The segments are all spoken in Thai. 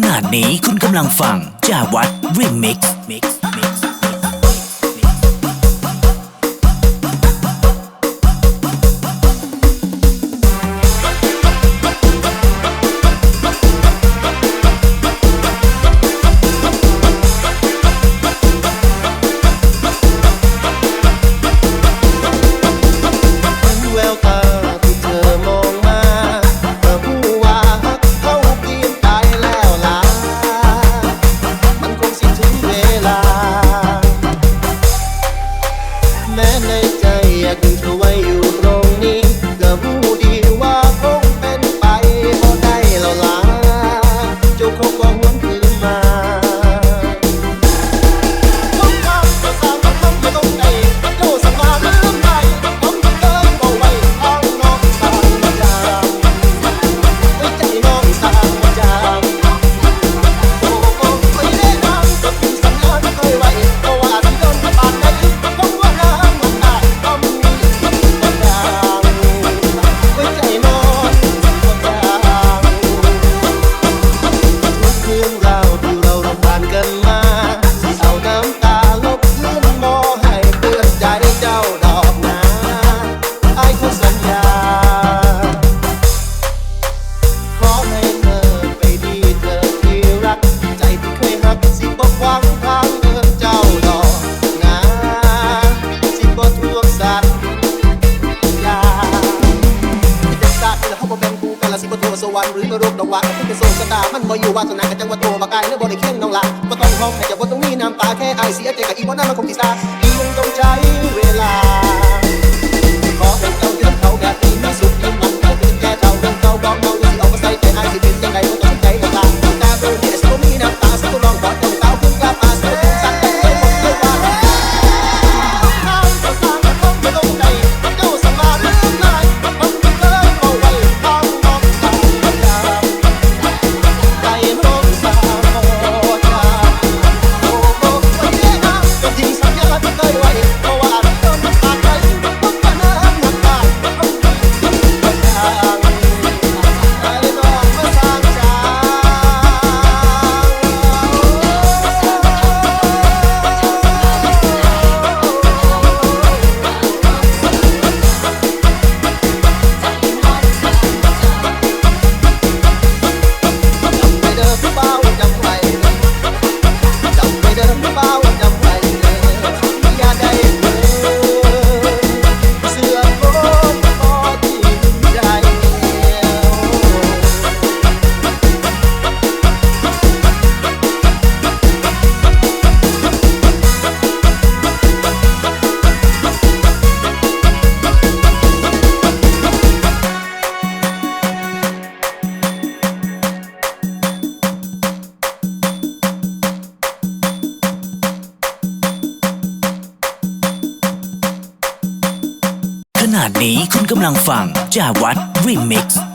ขนาดนี้คุณกำลังฟังจาวัดรีมิกซ์ บ่อยู่ว่าสนากับจังหวัดตัวปากายเนื้อบ่ได้เข้มน้องละก็ต้องห้องให้จับบ่ต้องมีน้ำตาแค่ไอเสียใจกับอีบ่น่ามันคงติดตาอีนต้องใจ นั่งฟังจาวัดรีมิกซ์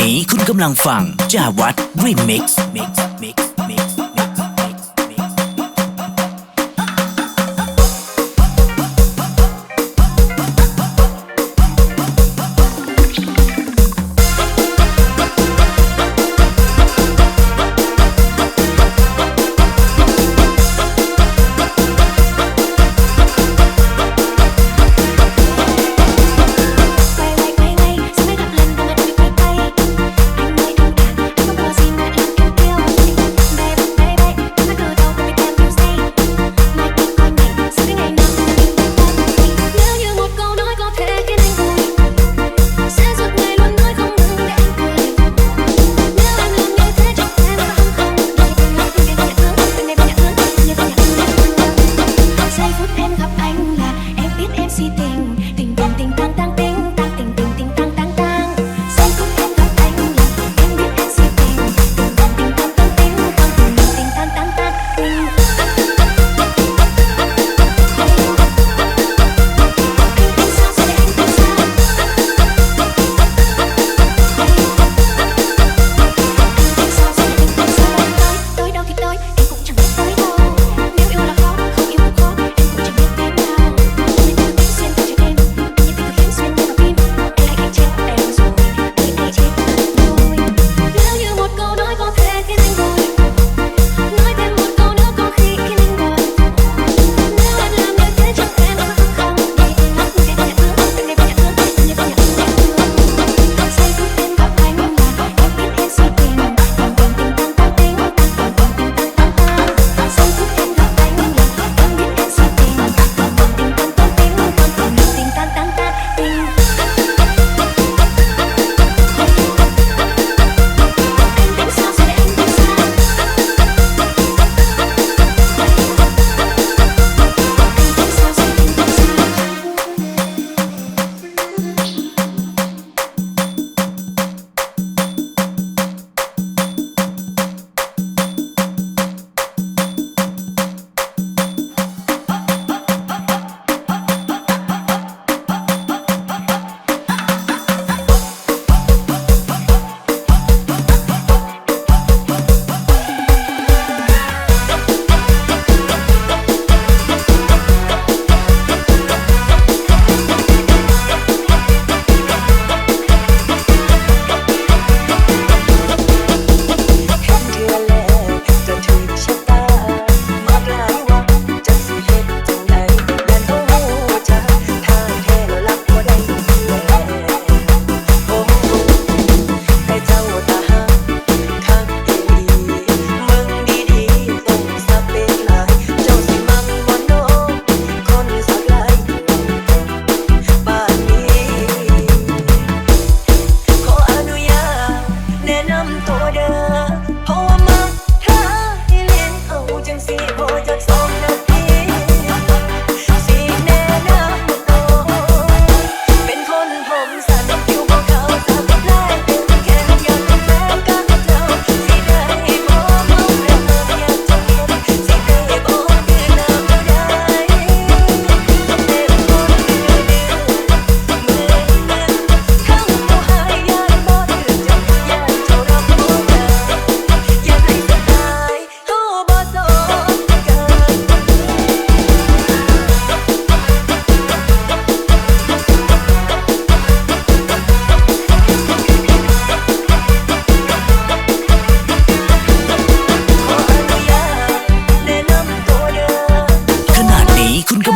นี้คุณกำลังฟังจาวัดรีมิกซ์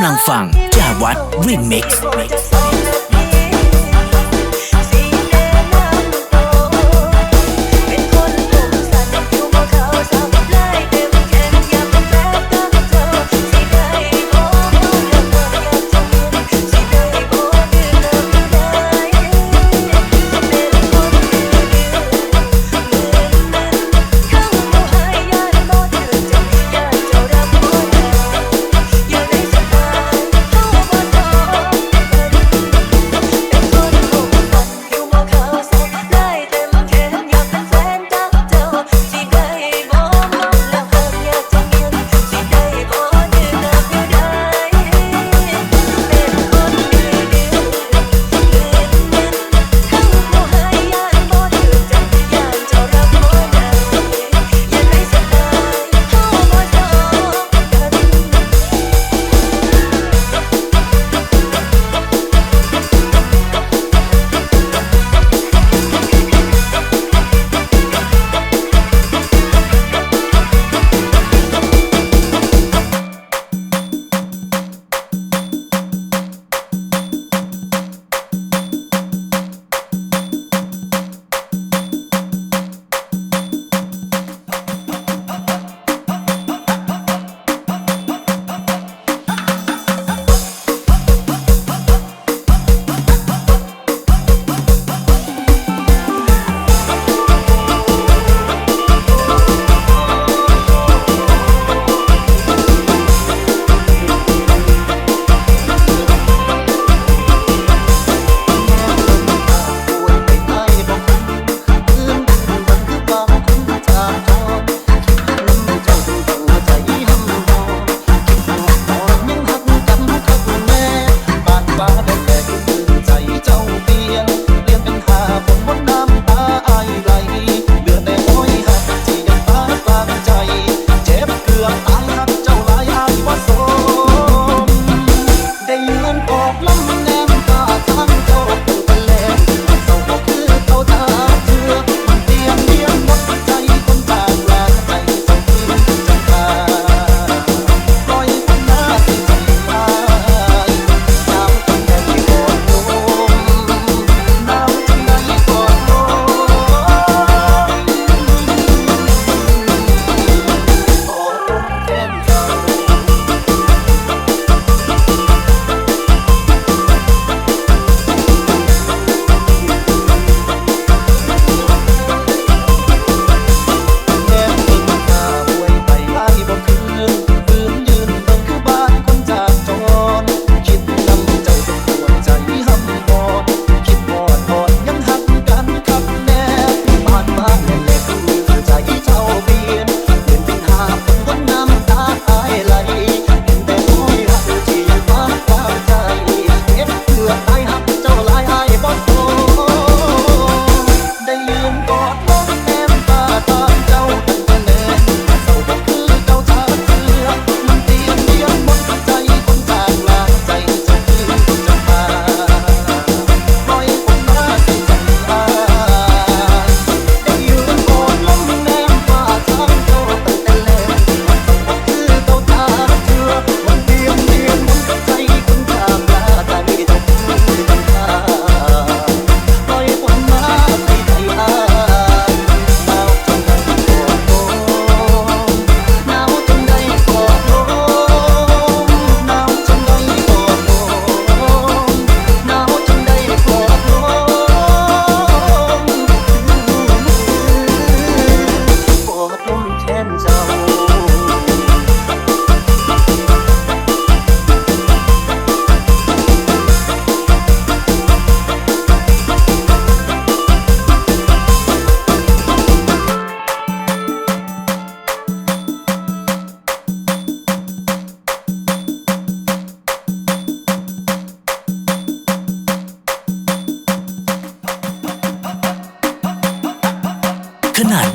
nang Remix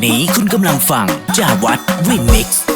นี้คุณกำลังฟังจาวัดวิมิกซ์